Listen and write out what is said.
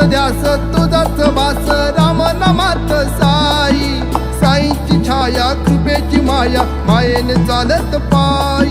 ध्यास तुझाच वास राम नामात साई. साईची छाया कृपेची माया. मायेने चालत पाय